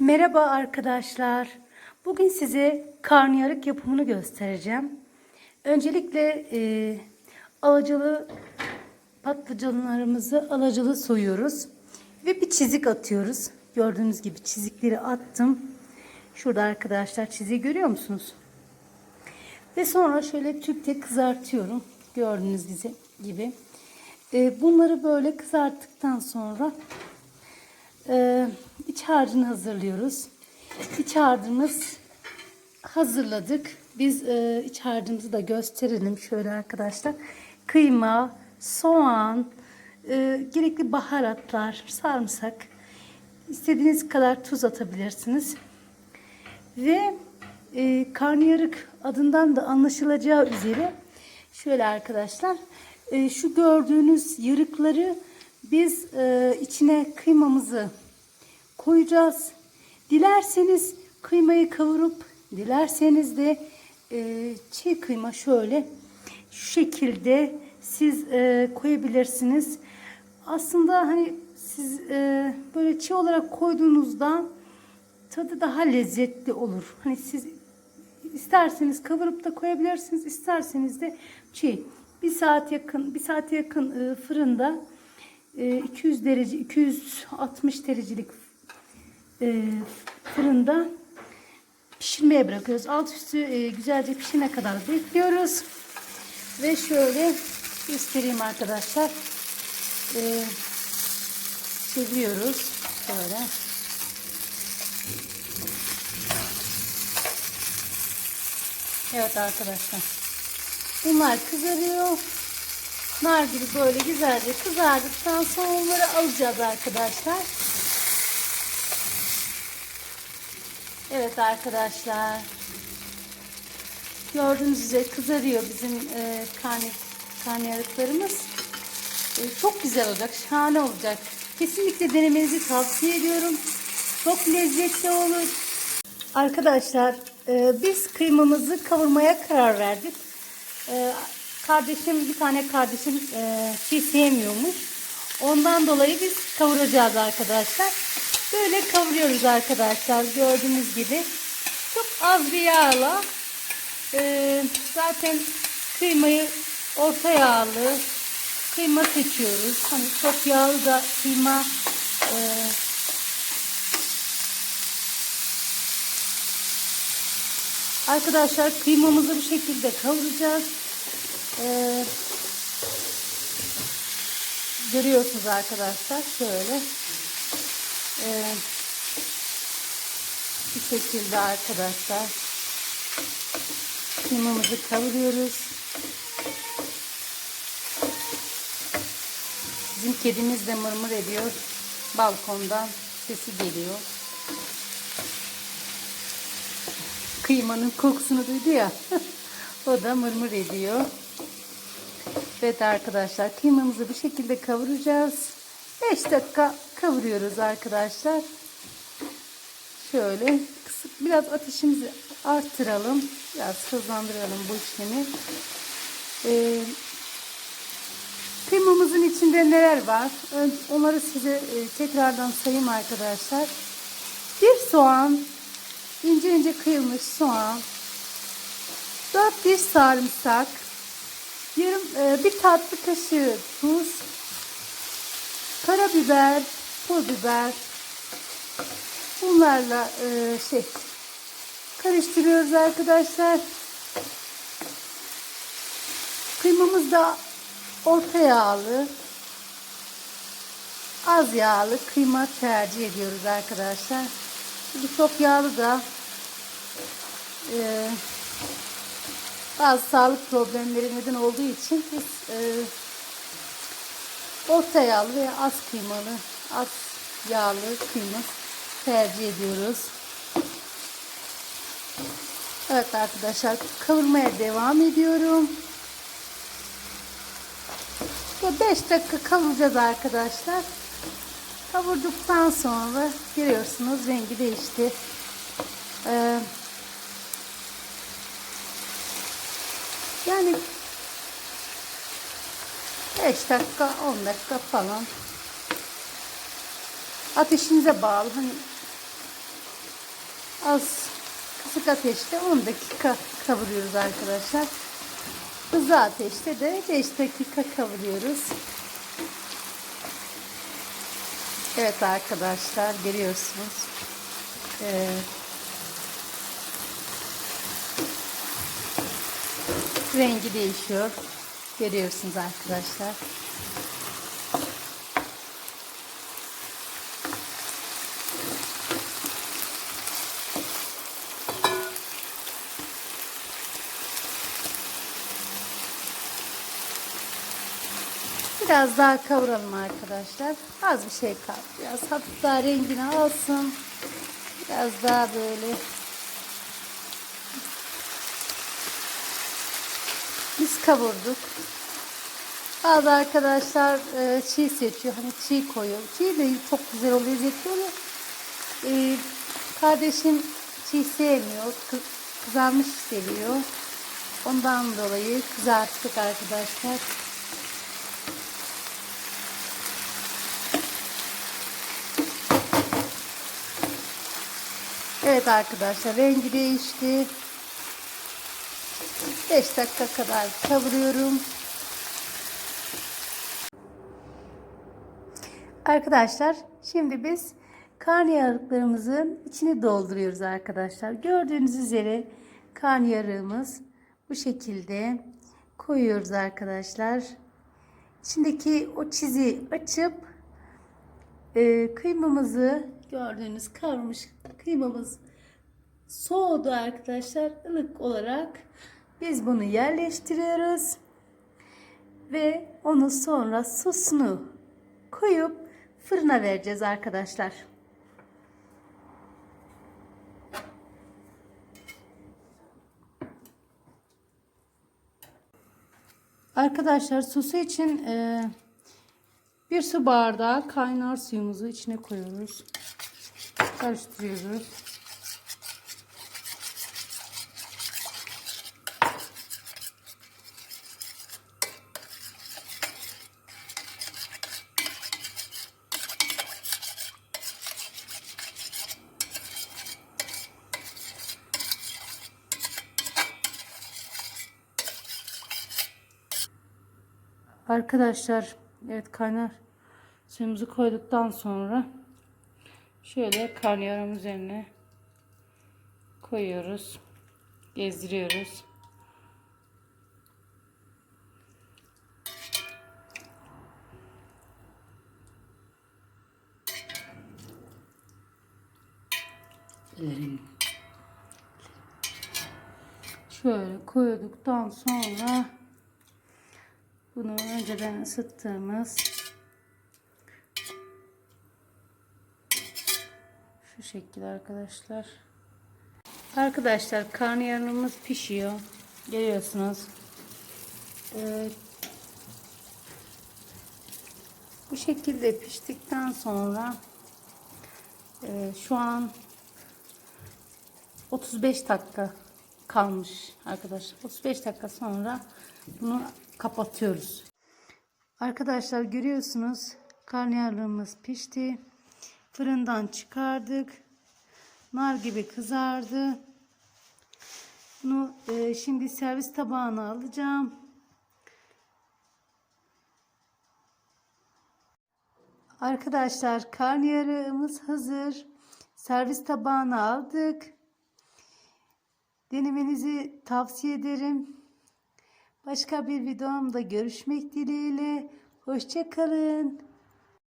Merhaba arkadaşlar. Bugün size karnıyarık yapımını göstereceğim. Öncelikle e, alacalı patlıcanlarımızı alacalı soyuyoruz. Ve bir çizik atıyoruz. Gördüğünüz gibi çizikleri attım. Şurada arkadaşlar çiziği görüyor musunuz? Ve sonra şöyle tüpte kızartıyorum. Gördüğünüz gibi. E, bunları böyle kızarttıktan sonra e, iç harcını hazırlıyoruz. İç harcımız hazırladık. Biz e, iç harcımızı da gösterelim şöyle arkadaşlar. Kıyma, soğan, e, gerekli baharatlar, sarımsak, istediğiniz kadar tuz atabilirsiniz. Ve e, karnıyarık adından da anlaşılacağı üzere şöyle arkadaşlar e, şu gördüğünüz yarıkları biz e, içine kıymamızı koyacağız. Dilerseniz kıymayı kavurup dilerseniz de e, çiğ kıyma şöyle şu şekilde siz e, koyabilirsiniz. Aslında hani siz e, böyle çiğ olarak koyduğunuzda tadı daha lezzetli olur. Hani siz isterseniz kavurup da koyabilirsiniz, isterseniz de çiğ. Bir saat yakın, bir saate yakın e, fırında e, 200 derece, 260 derecelik e, fırında pişirmeye bırakıyoruz. Alt üstü e, güzelce pişene kadar bekliyoruz. Ve şöyle göstereyim arkadaşlar. E, çeviriyoruz. Şöyle. Evet arkadaşlar. Bunlar kızarıyor. Nar gibi böyle güzelce kızardıktan sonra onları alacağız arkadaşlar. Evet arkadaşlar. Gördüğünüz üzere kızarıyor bizim e, karne, karnıyarıklarımız. E, çok güzel olacak. Şahane olacak. Kesinlikle denemenizi tavsiye ediyorum. Çok lezzetli olur. Arkadaşlar e, biz kıymamızı kavurmaya karar verdik. E, kardeşim bir tane kardeşim e, çiğ sevmiyormuş. Ondan dolayı biz kavuracağız arkadaşlar. Böyle kavuruyoruz arkadaşlar gördüğünüz gibi. Çok az bir yağla e, zaten kıymayı orta yağlı kıyma seçiyoruz. Hani çok yağlı da kıyma e, Arkadaşlar kıymamızı bu şekilde kavuracağız. Ee, görüyorsunuz arkadaşlar şöyle ee, bu şekilde arkadaşlar kıymamızı kavuruyoruz. Bizim kedimiz de mırmır ediyor. Balkondan sesi geliyor. Kıymanın kokusunu duydu ya. o da mırmır ediyor. Evet arkadaşlar kıymamızı bu şekilde kavuracağız. 5 dakika kavuruyoruz arkadaşlar. Şöyle kısık biraz ateşimizi arttıralım. Biraz hızlandıralım bu işlemi. Ee, kıymamızın içinde neler var? Onları size e, tekrardan sayayım arkadaşlar. Bir soğan, ince ince kıyılmış soğan, 4 diş sarımsak, yarım e, bir tatlı kaşığı tuz, karabiber, pul biber. Bunlarla e, şey karıştırıyoruz arkadaşlar. Kıymamız da orta yağlı, az yağlı kıyma tercih ediyoruz arkadaşlar. Çünkü çok yağlı da e, bazı sağlık problemleri neden olduğu için biz e, orta yağlı veya az kıymalı, az yağlı kıyma tercih ediyoruz. Evet arkadaşlar kavurmaya devam ediyorum. Ve 5 dakika kavuracağız arkadaşlar. Kavurduktan sonra görüyorsunuz rengi değişti. Ee, yani 5 dakika 10 dakika falan ateşinize bağlı hani Az kısık ateşte 10 dakika kavuruyoruz arkadaşlar. Hızlı ateşte de 5 dakika kavuruyoruz. Evet arkadaşlar görüyorsunuz. Ee, rengi değişiyor. Görüyorsunuz arkadaşlar. Biraz daha kavuralım arkadaşlar. Az bir şey kaldı. Biraz hafif daha rengini alsın. Biraz daha böyle biz kavurduk. Bazı arkadaşlar e, çiğ seçiyor. Hani çiğ koyuyor. Çiğ de çok güzel oluyor, lezzetli oluyor. E, kardeşim çiğ sevmiyor. Kı- kızarmış seviyor. Ondan dolayı kızarttık arkadaşlar. Evet arkadaşlar rengi değişti. 5 dakika kadar kavuruyorum. Arkadaşlar şimdi biz karnıyarıklarımızın içini dolduruyoruz arkadaşlar. Gördüğünüz üzere karnıyarığımız bu şekilde koyuyoruz arkadaşlar. İçindeki o çizi açıp e, kıymamızı gördüğünüz kavurmuş kıymamız soğudu arkadaşlar ılık olarak biz bunu yerleştiriyoruz ve onu sonra sosunu koyup fırına vereceğiz arkadaşlar. Arkadaşlar sosu için e, bir su bardağı kaynar suyumuzu içine koyuyoruz. Karıştırıyoruz. Arkadaşlar evet kaynar suyumuzu koyduktan sonra şöyle karnıyarım üzerine koyuyoruz. Gezdiriyoruz. Şöyle koyduktan sonra bunu önceden ısıttığımız şu şekilde arkadaşlar. Arkadaşlar karnıyarımız pişiyor. Görüyorsunuz. Ee, bu şekilde piştikten sonra e, şu an 35 dakika kalmış arkadaşlar. 35 dakika sonra bunu kapatıyoruz. Arkadaşlar görüyorsunuz karnıyarlığımız pişti. Fırından çıkardık. Nar gibi kızardı. Bunu e, şimdi servis tabağına alacağım. Arkadaşlar karnıyarığımız hazır. Servis tabağına aldık. Denemenizi tavsiye ederim. Başka bir videomda görüşmek dileğiyle. Hoşça kalın.